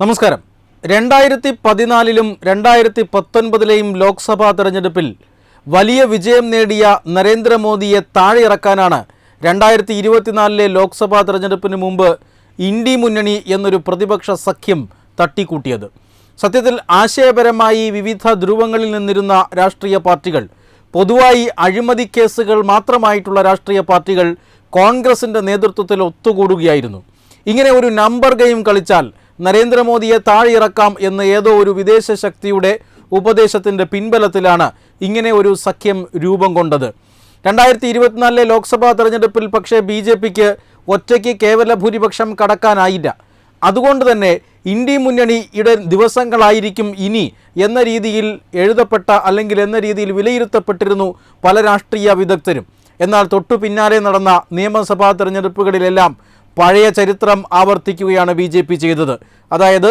നമസ്കാരം. രണ്ടായിരത്തി പതിനാലിലും രണ്ടായിരത്തി പത്തൊൻപതിലെയും ലോക്സഭാ തെരഞ്ഞെടുപ്പിൽ വലിയ വിജയം നേടിയ നരേന്ദ്രമോദിയെ താഴെയിറക്കാനാണ് രണ്ടായിരത്തി ഇരുപത്തിനാലിലെ ലോക്സഭാ തെരഞ്ഞെടുപ്പിന് മുമ്പ് ഇന്ത്യ മുന്നണി എന്നൊരു പ്രതിപക്ഷ സഖ്യം തട്ടിക്കൂട്ടിയത്. സത്യത്തിൽ ആശയപരമായി വിവിധ ധ്രുവങ്ങളിൽ നിന്നിരുന്ന രാഷ്ട്രീയ പാർട്ടികൾ പൊതുവായി അഴിമതി കേസുകൾ മാത്രമായിട്ടുള്ള രാഷ്ട്രീയ പാർട്ടികൾ കോൺഗ്രസിന്റെ നേതൃത്വത്തിൽ ഒത്തുകൂടുകയായിരുന്നു. ഇങ്ങനെ ഒരു നമ്പർ ഗെയിം കളിച്ചാൽ നരേന്ദ്രമോദിയെ താഴെയിറക്കാം എന്ന ഏതോ ഒരു വിദേശ ശക്തിയുടെ ഉപദേശത്തിന്റെ പിൻബലത്തിലാണ് ഇങ്ങനെ ഒരു സഖ്യം രൂപം കൊണ്ടത്. രണ്ടായിരത്തി ഇരുപത്തിനാലിലെ ലോക്സഭാ തെരഞ്ഞെടുപ്പിൽ പക്ഷേ ബി ജെ പിക്ക് ഒറ്റയ്ക്ക് കേവല ഭൂരിപക്ഷം കടക്കാനായില്ല. അതുകൊണ്ട് തന്നെ ഇന്ത്യ മുന്നണിയുടെ ദിവസങ്ങളായിരിക്കും ഇനി എന്ന രീതിയിൽ എഴുതപ്പെട്ട അല്ലെങ്കിൽ എന്ന രീതിയിൽ വിലയിരുത്തപ്പെട്ടിരുന്നു പല രാഷ്ട്രീയ വിദഗ്ധരും. എന്നാൽ തൊട്ടു പിന്നാലെ നടന്ന നിയമസഭാ തെരഞ്ഞെടുപ്പുകളിലെല്ലാം പഴയ ചരിത്രം ആവർത്തിക്കുകയാണ് ബി ജെ പി ചെയ്തത്. അതായത്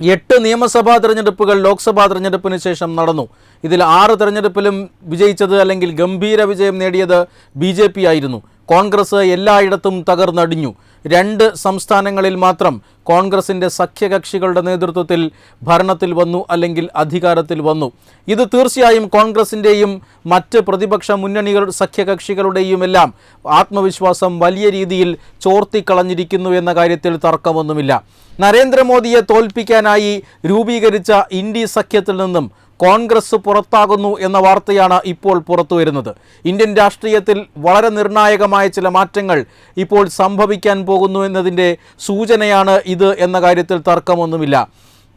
എട്ട് നിയമസഭാ തെരഞ്ഞെടുപ്പുകൾ ലോക്സഭാ തെരഞ്ഞെടുപ്പിന് ശേഷം നടന്നു. ഇതിൽ ആറ് തെരഞ്ഞെടുപ്പിലും വിജയിച്ചത് അല്ലെങ്കിൽ ഗംഭീര വിജയം നേടിയത് ബി ജെ പി ആയിരുന്നു. കോൺഗ്രസ് എല്ലായിടത്തും തകർന്നടിഞ്ഞു. രണ്ട് സംസ്ഥാനങ്ങളിൽ മാത്രം കോൺഗ്രസിന്റെ സഖ്യകക്ഷികളുടെ നേതൃത്വത്തിൽ ഭരണത്തിൽ വന്നു അല്ലെങ്കിൽ അധികാരത്തിൽ വന്നു. ഇത് തീർച്ചയായും കോൺഗ്രസിന്റെയും മറ്റ് പ്രതിപക്ഷ മുന്നണികൾ സഖ്യകക്ഷികളുടെയും എല്ലാം ആത്മവിശ്വാസം വലിയ രീതിയിൽ ചോർത്തിക്കളഞ്ഞിരിക്കുന്നു എന്ന കാര്യത്തിൽ തർക്കമൊന്നുമില്ല. നരേന്ദ്രമോദിയെ തോൽപ്പിക്കാനായി രൂപീകരിച്ച ഇന്ത്യ സഖ്യത്തിൽ നിന്നും കോൺഗ്രസ് പുറത്താകുന്നു എന്ന വാർത്തയാണ് ഇപ്പോൾ പുറത്തു വരുന്നത് ഇന്ത്യൻ രാഷ്ട്രീയത്തിൽ വളരെ നിർണായകമായ ചില മാറ്റങ്ങൾ ഇപ്പോൾ സംഭവിക്കാൻ പോകുന്നു എന്നതിന്റെ സൂചനയാണ് ഇത് എന്ന കാര്യത്തിൽ തർക്കമൊന്നുമില്ല.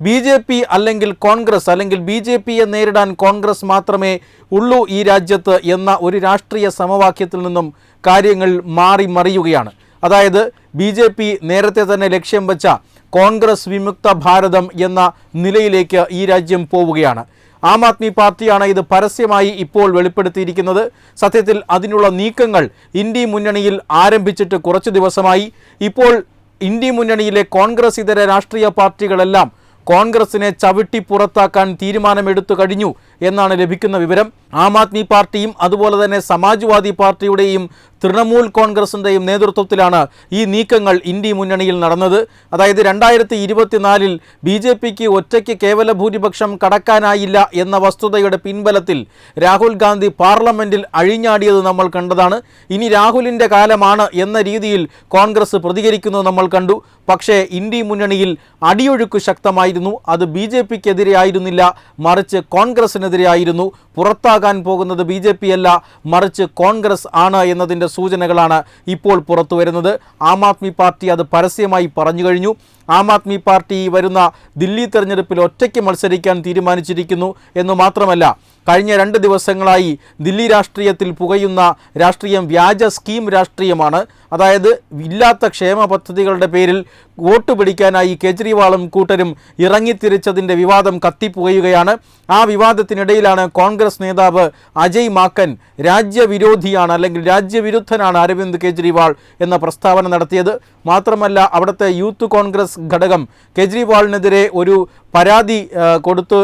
ബി ജെ പി അല്ലെങ്കിൽ കോൺഗ്രസ് അല്ലെങ്കിൽ ബി ജെ പിയെ നേരിടാൻ കോൺഗ്രസ് മാത്രമേ ഉള്ളൂ ഈ രാജ്യത്ത് എന്ന ഒരു രാഷ്ട്രീയ സമവാക്യത്തിൽ നിന്നും കാര്യങ്ങൾ മാറി മറിയുകയാണ്. അതായത് ബി ജെ പി നേരത്തെ തന്നെ ലക്ഷ്യം വെച്ച കോൺഗ്രസ് വിമുക്ത ഭാരതം എന്ന നിലയിലേക്ക് ഈ രാജ്യം പോവുകയാണ്. ആം ആദ്മി പാർട്ടിയാണ് ഇത് പരസ്യമായി ഇപ്പോൾ വെളിപ്പെടുത്തിയിരിക്കുന്നത്. സത്യത്തിൽ അതിനുള്ള നീക്കങ്ങൾ ഇന്ത്യ മുന്നണിയിൽ ആരംഭിച്ചിട്ട് കുറച്ച് ദിവസമായി. ഇപ്പോൾ ഇന്ത്യ മുന്നണിയിലെ കോൺഗ്രസ് ഇതര രാഷ്ട്രീയ പാർട്ടികളെല്ലാം കോൺഗ്രസിനെ ചവിട്ടി പുറത്താക്കാൻ തീരുമാനമെടുത്തു കഴിഞ്ഞു എന്നാണ് ലഭിക്കുന്ന വിവരം. ആം ആദ്മി പാർട്ടിയും അതുപോലെ തന്നെ സമാജ്വാദി പാർട്ടിയുടെയും തൃണമൂൽ കോൺഗ്രസിന്റെയും നേതൃത്വത്തിലാണ് ഈ നീക്കങ്ങൾ ഇന്ത്യ മുന്നണിയിൽ നടന്നത്. അതായത് രണ്ടായിരത്തി ഇരുപത്തിനാലിൽ ബി ജെ പിക്ക് ഒറ്റയ്ക്ക് കേവല ഭൂരിപക്ഷം കടക്കാനായില്ല എന്ന വസ്തുതയുടെ പിൻബലത്തിൽ രാഹുൽ ഗാന്ധി പാർലമെന്റിൽ അഴിഞ്ഞാടിയത് നമ്മൾ കണ്ടതാണ്. ഇനി രാഹുലിന്റെ കാലമാണ് എന്ന രീതിയിൽ കോൺഗ്രസ് പ്രതികരിക്കുന്നത് നമ്മൾ കണ്ടു. പക്ഷേ ഇന്ത്യ മുന്നണിയിൽ അടിയൊഴുക്ക് ശക്തമായിരുന്നു. അത് ബി ജെ പിക്കെതിരെ ആയിരുന്നില്ല മറിച്ച് കോൺഗ്രസിനെതിരെയായിരുന്നു പുറത്താകാൻ പോകുന്നത് ബി ജെ പി അല്ല മറിച്ച് കോൺഗ്രസ് ആണ് എന്നതിന്റെ സൂചനകളാണ് ഇപ്പോൾ പുറത്തു വരുന്നത്. ആം ആദ്മി പാർട്ടി അത് പരസ്യമായി പറഞ്ഞു കഴിഞ്ഞു. ആം ആദ്മി പാർട്ടി വരുന്ന ദില്ലി തെരഞ്ഞെടുപ്പിൽ ഒറ്റയ്ക്ക് മത്സരിക്കാൻ തീരുമാനിച്ചിരിക്കുന്നു എന്ന് മാത്രമല്ല കഴിഞ്ഞ രണ്ട് ദിവസങ്ങളായി ദില്ലി രാഷ്ട്രീയത്തിൽ പുകയുന്ന രാഷ്ട്രീയം വ്യാജ സ്കീം രാഷ്ട്രീയമാണ്. അതായത് ഇല്ലാത്ത ക്ഷേമ പദ്ധതികളുടെ പേരിൽ വോട്ട് പിടിക്കാനായി കേജ്രിവാളും കൂട്ടരും ഇറങ്ങിത്തിരിച്ചതിന്റെ വിവാദം കത്തിപ്പുകയുകയാണ്. ആ വിവാദത്തിനിടയിലാണ് കോൺഗ്രസ് നേതാവ് അജയ് മാക്കൻ രാജ്യവിരോധിയാണ് അല്ലെങ്കിൽ രാജ്യവിരുദ്ധനാണ് അരവിന്ദ് കേജ്രിവാൾ എന്ന പ്രസ്താവന നടത്തിയത്. മാത്രമല്ല അവിടുത്തെ യൂത്ത് കോൺഗ്രസ് ഘടകം കെജ്രിവാളിനെതിരെ ഒരു പരാതി കൊടുത്ത്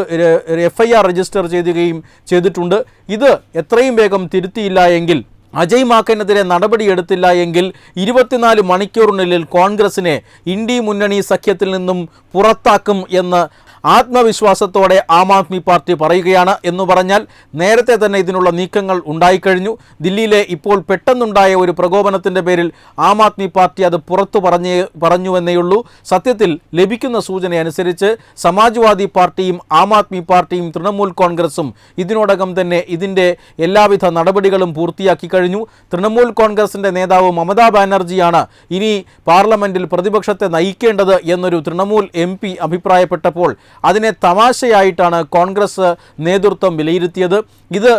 എഫ് രജിസ്റ്റർ ചെയ്യുകയും ചെയ്തിട്ടുണ്ട്. ഇത് എത്രയും വേഗം തിരുത്തിയില്ല എങ്കിൽ അജയ് മാക്കനെതിരെ നടപടിയെടുത്തില്ല എങ്കിൽ ഇരുപത്തിനാല് മണിക്കൂറിനുള്ളിൽ കോൺഗ്രസിനെ ഇന്ത്യ മുന്നണി സഖ്യത്തിൽ നിന്നും പുറത്താക്കും എന്ന് ആത്മവിശ്വാസത്തോടെ ആം ആദ്മി പാർട്ടി പറയുകയാണ് എന്ന് പറഞ്ഞാൽ നേരത്തെ തന്നെ ഇതിനുള്ള നീക്കങ്ങൾ ഉണ്ടായിക്കഴിഞ്ഞു. ദില്ലിയിലെ ഇപ്പോൾ പെട്ടെന്നുണ്ടായ ഒരു പ്രകോപനത്തിന്റെ പേരിൽ ആം ആദ്മി പാർട്ടി അത് പുറത്തു പറഞ്ഞേ പറഞ്ഞുവെന്നേയുള്ളൂ. സത്യത്തിൽ ലഭിക്കുന്ന സൂചന അനുസരിച്ച് സമാജ്വാദി പാർട്ടിയും ആം ആദ്മി പാർട്ടിയും തൃണമൂൽ കോൺഗ്രസും ഇതിനോടകം തന്നെ ഇതിന്റെ എല്ലാവിധ നടപടികളും പൂർത്തിയാക്കി കഴിഞ്ഞു. തൃണമൂൽ കോൺഗ്രസിന്റെ നേതാവ് മമതാ ബാനർജിയാണ് ഇനി പാർലമെന്റിൽ പ്രതിപക്ഷത്തെ നയിക്കേണ്ടത് എന്നൊരു തൃണമൂൽ എം അഭിപ്രായപ്പെട്ടപ്പോൾ അതിനെ തമാശയായിട്ടാണ് കോൺഗ്രസ് നേതൃത്വം വിലയിരുത്തിയത്. ഇത്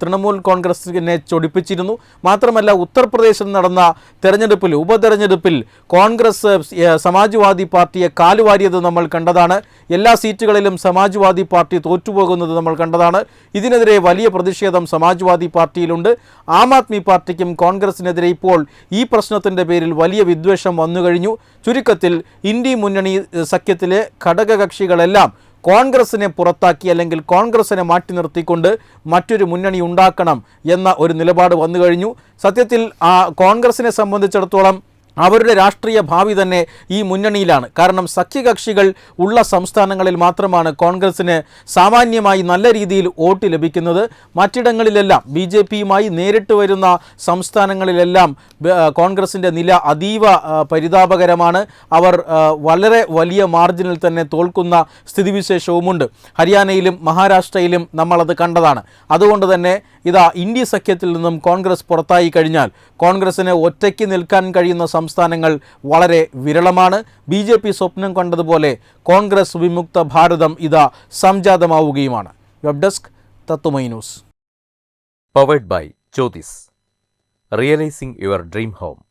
തൃണമൂൽ കോൺഗ്രസിനെ ചൊടിപ്പിച്ചിരുന്നു. മാത്രമല്ല ഉത്തർപ്രദേശിൽ നടന്ന തെരഞ്ഞെടുപ്പിൽ ഉപതെരഞ്ഞെടുപ്പിൽ കോൺഗ്രസ് സമാജ്വാദി പാർട്ടിയെ കാലുവാരിയത് നമ്മൾ കണ്ടതാണ്. എല്ലാ സീറ്റുകളിലും സമാജ്വാദി പാർട്ടി തോറ്റുപോകുന്നത് നമ്മൾ കണ്ടതാണ്. ഇതിനെതിരെ വലിയ പ്രതിഷേധം സമാജ്വാദി പാർട്ടിയിലുണ്ട്. ആം ആദ്മി പാർട്ടിക്കും കോൺഗ്രസിനെതിരെ ഇപ്പോൾ ഈ പ്രശ്നത്തിന്റെ പേരിൽ വലിയ വിദ്വേഷം വന്നു കഴിഞ്ഞു ചുരുക്കത്തിൽ ഇന്ത്യ മുന്നണി സഖ്യത്തിലെ ഘടകകക്ഷികളെല്ലാം കോൺഗ്രസിനെ പുറത്താക്കി അല്ലെങ്കിൽ കോൺഗ്രസിനെ മാറ്റി നിർത്തിക്കൊണ്ട് മറ്റൊരു മുന്നണി ഉണ്ടാക്കണം എന്ന ഒരു നിലപാട് വന്നു കഴിഞ്ഞു സത്യത്തിൽ ആ കോൺഗ്രസിനെ സംബന്ധിച്ചിടത്തോളം അവരുടെ രാഷ്ട്രീയ ഭാവി തന്നെ ഈ മുന്നണിയിലാണ്. കാരണം സഖ്യകക്ഷികൾ ഉള്ള സംസ്ഥാനങ്ങളിൽ മാത്രമാണ് കോൺഗ്രസിന് സാമാന്യമായി നല്ല രീതിയിൽ വോട്ട് ലഭിക്കുന്നത്. മറ്റിടങ്ങളിലെല്ലാം ബി ജെ പിയുമായി നേരിട്ട് വരുന്ന സംസ്ഥാനങ്ങളിലെല്ലാം കോൺഗ്രസിന്റെ നില അതീവ പരിതാപകരമാണ്. അവർ വളരെ വലിയ മാർജിനിൽ തന്നെ തോൽക്കുന്ന സ്ഥിതിവിശേഷവുമുണ്ട്. ഹരിയാനയിലും മഹാരാഷ്ട്രയിലും നമ്മളത് കണ്ടതാണ്. അതുകൊണ്ട് തന്നെ ഇതാ ഇന്ത്യ സഖ്യത്തിൽ നിന്നും കോൺഗ്രസ് പുറത്തായി കഴിഞ്ഞാൽ കോൺഗ്രസിന് ഒറ്റയ്ക്ക് നിൽക്കാൻ കഴിയുന്ന സംസ്ഥാനങ്ങൾ വളരെ വിരളമാണ് ബി ജെ പി സ്വപ്നം കണ്ടതുപോലെ കോൺഗ്രസ് വിമുക്ത ഭാരതം ഇതാ സംജാതമാവുകയുമാണ് വെബ് ഡെസ്ക് തത്തുമൈ news powered by Jyotis. Realizing your dream home.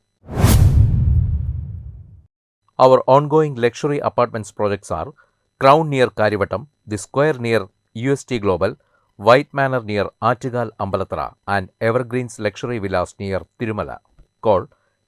Our ongoing luxury apartments projects are Crown near Karivatam, The Square near UST Global, White Manor near Artigal Ambalatra,